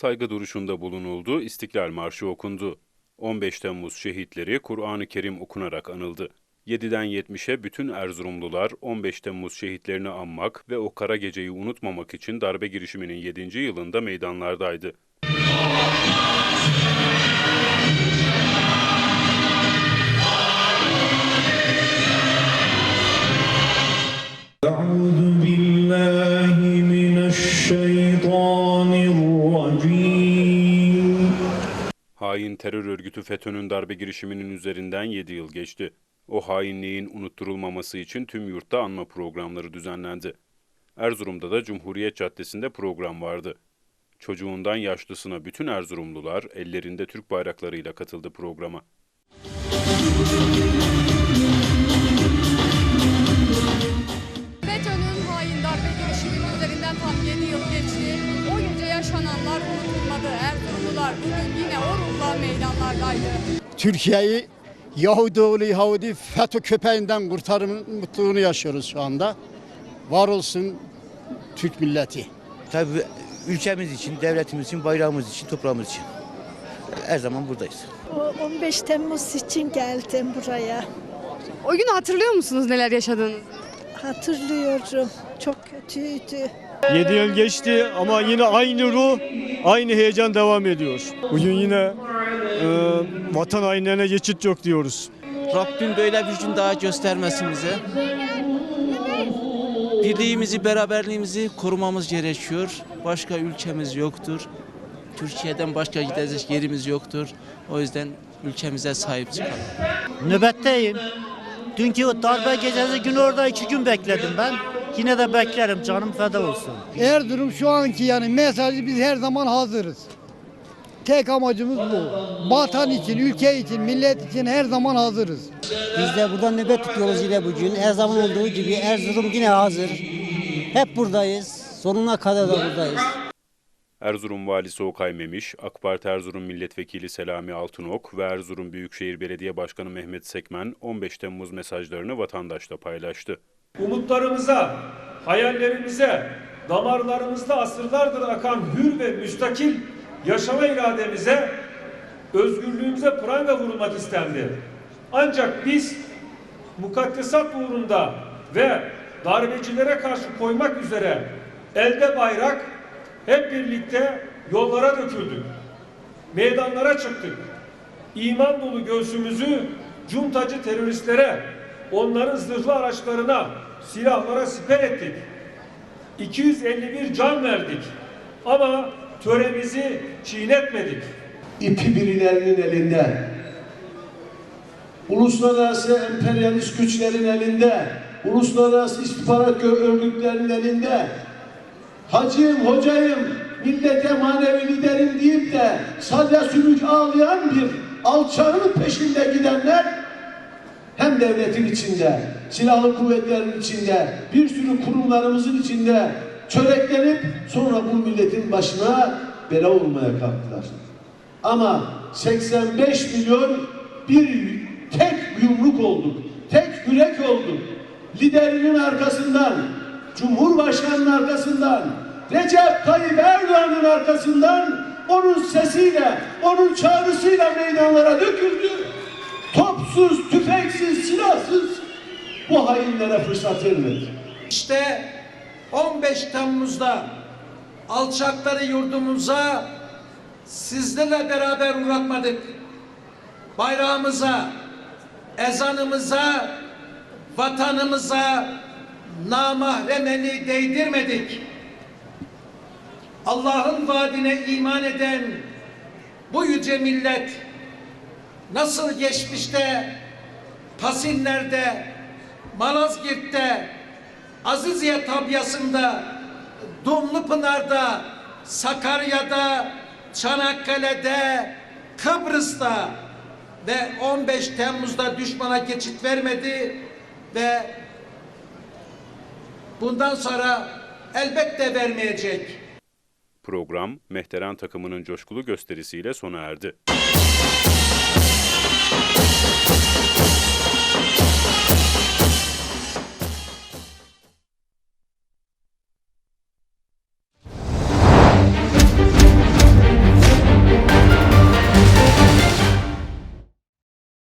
saygı duruşunda bulunuldu, İstiklal Marşı okundu. 15 Temmuz şehitleri Kur'an-ı Kerim okunarak anıldı. 7'den 70'e bütün Erzurumlular 15 Temmuz şehitlerini anmak ve o kara geceyi unutmamak için darbe girişiminin 7. yılında meydanlardaydı. أعوذ Hain terör örgütü FETÖ'nün darbe girişiminin üzerinden 7 yıl geçti. O hainliğin unutturulmaması için tüm yurtta anma programları düzenlendi. Erzurum'da da Cumhuriyet Caddesi'nde program vardı. Çocuğundan yaşlısına bütün Erzurumlular ellerinde Türk bayraklarıyla katıldı programa. FETÖ'nün hain darbe girişiminin üzerinden tam 7 yıl geçti. O gece yaşananlar unutulmadı. Erzurumlular bugün yine o meydanlardaydı. Türkiye'yi Yahudi oğlu Yahudi FETÖ köpeğinden kurtarım mutluluğunu yaşıyoruz şu anda. Var olsun Türk milleti. Tabii ülkemiz için, devletimiz için, bayrağımız için, toprağımız için. Her zaman buradayız. O 15 Temmuz için geldim buraya. O günü hatırlıyor musunuz neler yaşadığınızı? Hatırlıyorum. Çok kötüydü. 7 yıl geçti ama yine aynı ruh, aynı heyecan devam ediyor. Bugün yine e, vatan hainlerine geçit yok diyoruz. Rabbim böyle bir gün daha göstermesin bize. Birliğimizi, beraberliğimizi korumamız gerekiyor. Başka ülkemiz yoktur. Türkiye'den başka gidecek yerimiz yoktur. O yüzden ülkemize sahip çıkalım. Nöbetteyim. Dünkü o darbe gecesi günü orada iki gün bekledim ben. Yine de beklerim canım feda olsun. Erzurum şu anki yani mesajı biz her zaman hazırız. Tek amacımız bu. Vatan için, ülke için, millet için her zaman hazırız. Biz de burada nöbet tutuyoruz yine bugün. Her zaman olduğu gibi Erzurum yine hazır. Hep buradayız. Sonuna kadar da buradayız. Erzurum Valisi Okay Memiş, AK Parti Erzurum Milletvekili Selami Altınok ve Erzurum Büyükşehir Belediye Başkanı Mehmet Sekmen 15 Temmuz mesajlarını vatandaşla paylaştı. Umutlarımıza, hayallerimize, damarlarımızda asırlardır akan hür ve müstakil yaşama irademize, özgürlüğümüze pranga vurulmak istendi. Ancak biz mukaddesat uğrunda ve darbecilere karşı koymak üzere elde bayrak hep birlikte yollara döküldük. Meydanlara çıktık. İman dolu göğsümüzü cuntacı teröristlere, onların zırhlı araçlarına, silahlara siper ettik. 251 can verdik. Ama töremizi çiğnetmedik. İpi birilerinin elinde. Uluslararası emperyalist güçlerin elinde. Uluslararası istihbarat örgütlerinin elinde. Hacıyım, hocayım, millete manevi liderim deyip de salya sümük ağlayan bir alçağın peşinde gidenler hem devletin içinde, silahlı kuvvetlerin içinde, bir sürü kurumlarımızın içinde çöreklenip sonra bu milletin başına bela olmaya kalktılar. Ama 85 milyon bir tek yumruk olduk, tek yürek olduk. Liderinin arkasından, Cumhurbaşkanının arkasından, Recep Tayyip Erdoğan'ın arkasından onun sesiyle, onun çağrısıyla meydanlara döküldü. Topsuz, tüfeksiz, silahsız bu hainlere fırsat vermedi. İşte 15 Temmuz'da alçakları yurdumuza sizlerle beraber uğratmadık. Bayrağımıza, ezanımıza, vatanımıza namahremeni değdirmedik. Allah'ın vaadine iman eden bu yüce millet nasıl geçmişte Pasinler'de, Malazgirt'te, Aziziye tabyasında, Dumlupınar'da, Sakarya'da, Çanakkale'de, Kıbrıs'ta ve 15 Temmuz'da düşmana geçit vermedi ve bundan sonra elbette vermeyecek. Program, Mehteren takımının coşkulu gösterisiyle sona erdi.